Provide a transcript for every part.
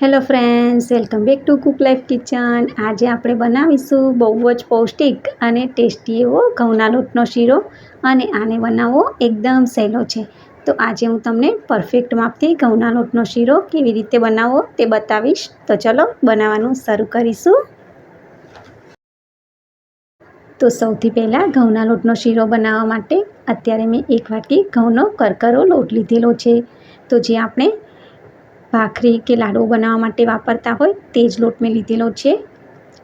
Hello friends welcome back to cook life kitchen આજે આપણે બનાવીશું બહુ જ પૌષ્ટિક અને ટેસ્ટી એવો ઘઉંના લોટનો શીરો અને આને બનાવવો એકદમ સહેલો છે. તો આજે હું તમને પરફેક્ટ માપથી ઘઉંના લોટનો શીરો કેવી રીતે બનાવવો તે બતાવીશ. તો ચલો બનાવવાનું શરૂ કરીશું. તો સૌથી પહેલાં ઘઉંના લોટનો શીરો બનાવવા માટે અત્યારે મેં એક વાટકી ઘઉંનો કરકરો લોટ લીધેલો છે. તો જે આપણે ભાખરી કે લાડુ બનાવવા માટે વાપરતા હોય તે જ લોટ મેં લીધેલો છે.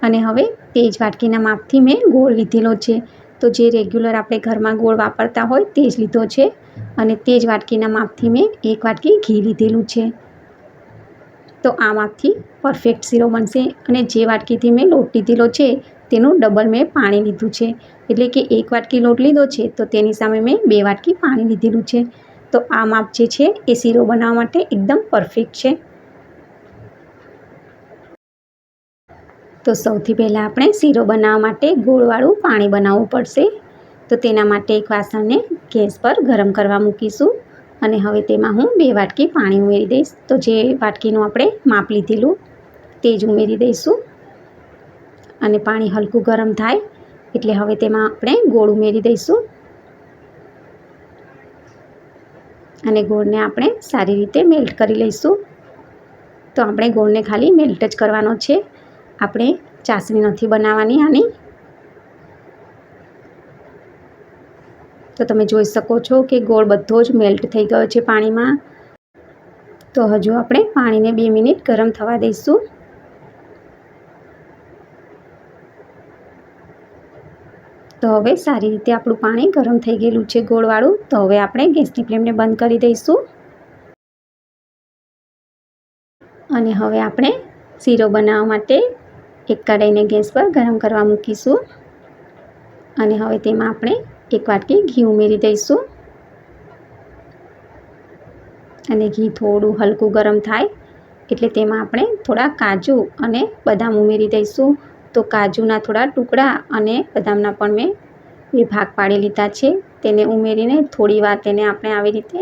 અને હવે તે જ વાટકીના માપથી મેં ગોળ લીધેલો છે. તો જે રેગ્યુલર આપણે ઘરમાં ગોળ વાપરતા હોય તે જ લીધો છે. અને તે જ વાટકીના માપથી મેં એક વાટકી ઘી લીધેલું છે. તો આ માપથી પરફેક્ટ શીરો બનશે અને જે વાટકીથી મેં લોટ લીધેલો છે તેનું ડબલ મેં પાણી લીધું છે. એટલે કે એક વાટકી લોટ લીધો છે તો તેની સામે મેં બે વાટકી પાણી લીધેલું છે. તો આ માપ જે છે એ શીરો બનાવવા માટે એકદમ પરફેક્ટ છે. તો સૌથી પહેલાં આપણે શીરો બનાવવા માટે ગોળવાળું પાણી બનાવવું પડશે. તો તેના માટે એક વાસણને ગેસ પર ગરમ કરવા મૂકીશું અને હવે તેમાં હું બે વાટકી પાણી ઉમેરી દઈશ. તો જે વાટકીનું આપણે માપ લીધેલું તે જ ઉમેરી દઈશું અને પાણી હલકું ગરમ થાય એટલે હવે તેમાં આપણે ગોળ ઉમેરી દઈશું. અને ગોળને આપણે સારી રીતે મેલ્ટ કરી લઈશું. તો આપણે ગોળને ખાલી મેલ્ટ જ કરવાનો છે. આપણે ચાસણી નથી બનાવવાની આની. તો તમે જોઈ શકો છો કે ગોળ બધો જ મેલ્ટ થઈ ગયો છે પાણીમાં. તો હજુ આપણે પાણીને બે મિનિટ ગરમ થવા દઈશું. તો હવે સારી રીતે આપણું પાણી ગરમ થઈ ગયેલું છે ગોળવાળું. તો હવે આપણે ગેસની ફ્લેમને બંધ કરી દઈશું. અને હવે આપણે શીરો બનાવવા માટે એક કઢાઈને ગેસ પર ગરમ કરવા મૂકીશું. અને હવે તેમાં આપણે એક વાટકી ઘી ઉમેરી દઈશું. અને ઘી થોડું હલકું ગરમ થાય એટલે તેમાં આપણે થોડા કાજુ અને બદામ ઉમેરી દઈશું. તો કાજુના થોડા ટુકડા અને બદામના પણ મેં બે ભાગ પાડી લીધા છે. તેને ઉમેરીને થોડીવાર તેને આપણે આવી રીતે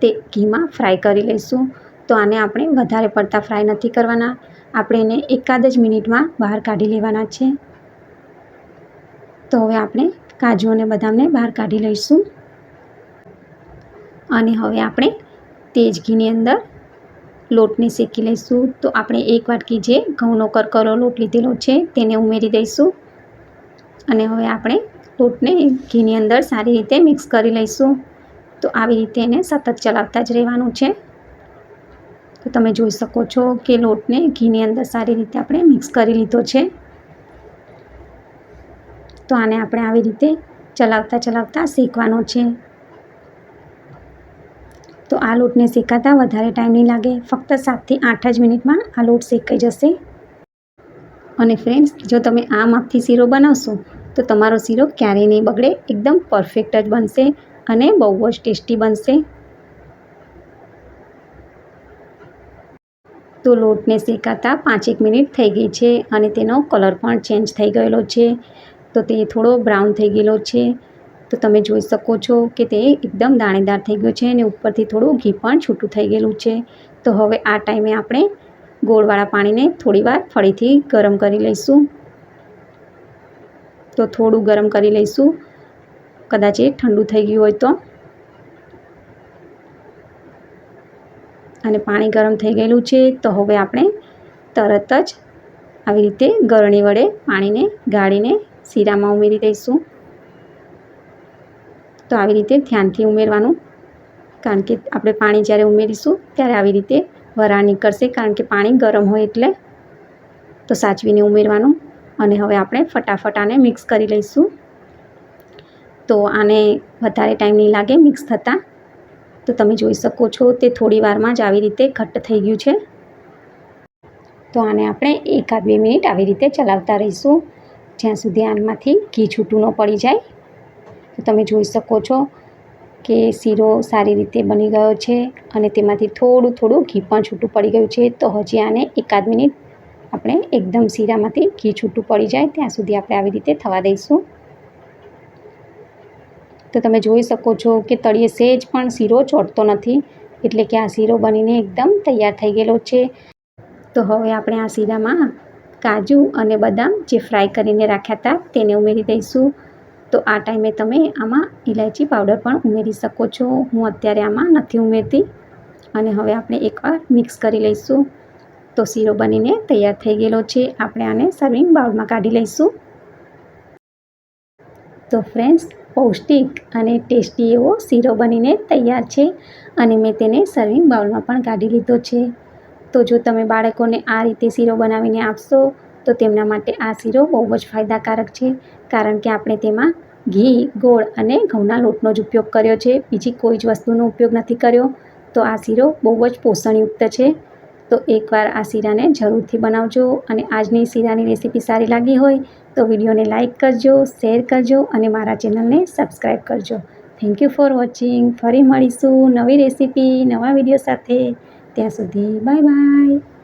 તે ઘીમાં ફ્રાય કરી લઈશું. તો આને આપણે વધારે પડતા ફ્રાય નથી કરવાના. આપણે એને એકાદ જ મિનિટમાં બહાર કાઢી લેવાના છે. તો હવે આપણે કાજુ અને બદામને બહાર કાઢી લઈશું. અને હવે આપણે તે જ ઘીની અંદર લોટને શેકી લઈશું. તો આપણે એક વાટકી જે ઘઉંનો કરકરો લોટ લીધેલો છે તેને ઉમેરી દઈશું. અને હવે આપણે લોટને ઘીની અંદર સારી રીતે મિક્સ કરી લઈશું. તો આવી રીતે એને સતત ચલાવતા જ રહેવાનું છે. તો તમે જોઈ શકો છો કે લોટને ઘીની અંદર સારી રીતે આપણે મિક્સ કરી લીધો છે. તો આને આપણે આવી રીતે ચલાવતા ચલાવતા શેકવાનો છે. તો આ લોટને શેકાતા વધારે ટાઈમ નહીં લાગે. ફક્ત સાતથી આઠ જ મિનિટમાં આ લોટ શેકાઈ જશે. અને ફ્રેન્ડ્સ જો તમે આ માપથી શીરો બનાવશો, તો તમારો શીરો ક્યારેય નહીં બગડે. એકદમ પરફેક્ટ જ બનશે અને બહુ જ ટેસ્ટી બનશે. તો લોટને શેકાતા પાંચેક મિનિટ થઈ ગઈ છે અને તેનો કલર પણ ચેન્જ થઈ ગયેલો છે. તો તે થોડો બ્રાઉન થઈ ગયેલો છે. તો તમે જોઈ શકો છો કે તે એકદમ દાણેદાર થઈ ગયું છે અને ઉપરથી થોડું ઘી પણ છૂટું થઈ ગયેલું છે. તો હવે આ ટાઈમે આપણે ગોળવાળા પાણીને થોડીવાર ફરીથી ગરમ કરી લઈશું. તો થોડું ગરમ કરી લઈશું. કદાચ એ ઠંડુ થઈ ગયું હોય તો. અને પાણી ગરમ થઈ ગયેલું છે તો હવે આપણે તરત જ આવી રીતે ગરણી વડે પાણીને ગાળીને શીરામાં ઉમેરી દઈશું. તો આવી રીતે ધ્યાનથી ઉમેરવાનું. કારણ કે આપણે પાણી જ્યારે ઉમેરીશું, ત્યારે આવી રીતે વરાળ નીકળશે. કારણ કે પાણી ગરમ હોય એટલે તો સાચવીને ઉમેરવાનું. અને હવે આપણે ફટાફટ આને મિક્સ કરી લઈશું. તો આને વધારે ટાઈમ નહીં લાગે મિક્સ થતાં. તો તમે જોઈ શકો છો તે થોડી વારમાં જ આવી રીતે ઘટ્ટ થઈ ગયું છે. તો આને આપણે એકાદ બે મિનિટ આવી રીતે ચલાવતા રહીશું. જ્યાં સુધી આનમાંથી ઘી છૂટું ન પડી જાય. તો તમે જોઈ શકો છો કે શીરો સારી રીતે બની ગયો છે અને તેમાંથી થોડું થોડું ઘી પણ છૂટું પડી ગયું છે. તો હજી આને એકાદ મિનિટ આપણે એકદમ શીરામાંથી ઘી છૂટું પડી જાય ત્યાં સુધી આપણે આવી રીતે થવા દઈશું. તો તમે જોઈ શકો છો કે તળીએ સેજ પણ શીરો ચોટતો નથી, એટલે કે આ શીરો બનીને એકદમ તૈયાર થઈ ગયેલો છે. તો હવે આપણે આ શીરામાં કાજુ અને બદામ જે ફ્રાય કરીને રાખ્યા હતા તેને ઉમેરી દઈશું. તો આ ટાઈમે તમે આમાં ઇલાયચી પાવડર પણ ઉમેરી શકો છો. હું અત્યારે આમાં નથી ઉમેરતી. અને હવે આપણે એકવાર મિક્સ કરી લઈશું. તો શીરો બનીને તૈયાર થઈ ગયેલો છે. આપણે આને સર્વિંગ બાઉલમાં કાઢી લઈશું. તો ફ્રેન્ડ્સ પૌષ્ટિક અને ટેસ્ટી એવો શીરો બનીને તૈયાર છે. અને મેં તેને સર્વિંગ બાઉલમાં પણ કાઢી લીધો છે. તો જો તમે બાળકોને આ રીતે શીરો બનાવીને આપશો, તો તેમના માટે આ શીરો બહુ જ ફાયદાકારક છે. કારણ કે આપણે તેમાં ઘી, ગોળ અને ઘઉંના લોટનો જ ઉપયોગ કર્યો છે. બીજી કોઈ જ વસ્તુનો ઉપયોગ નથી કર્યો. તો આ શીરો બહુ જ પોષણયુક્ત છે. તો એકવાર આ શીરાને જરૂરથી બનાવજો અને આજની શીરાની રેસીપી સારી લાગી હોય તો વિડીયોને લાઇક કરજો, શેર કરજો અને મારા ચેનલને સબસ્ક્રાઈબ કરજો. થેન્ક યુ ફોર વોચિંગ ફરી મળીશું નવી રેસીપી, નવા વીડિયો સાથે. ત્યાં સુધી બાય બાય.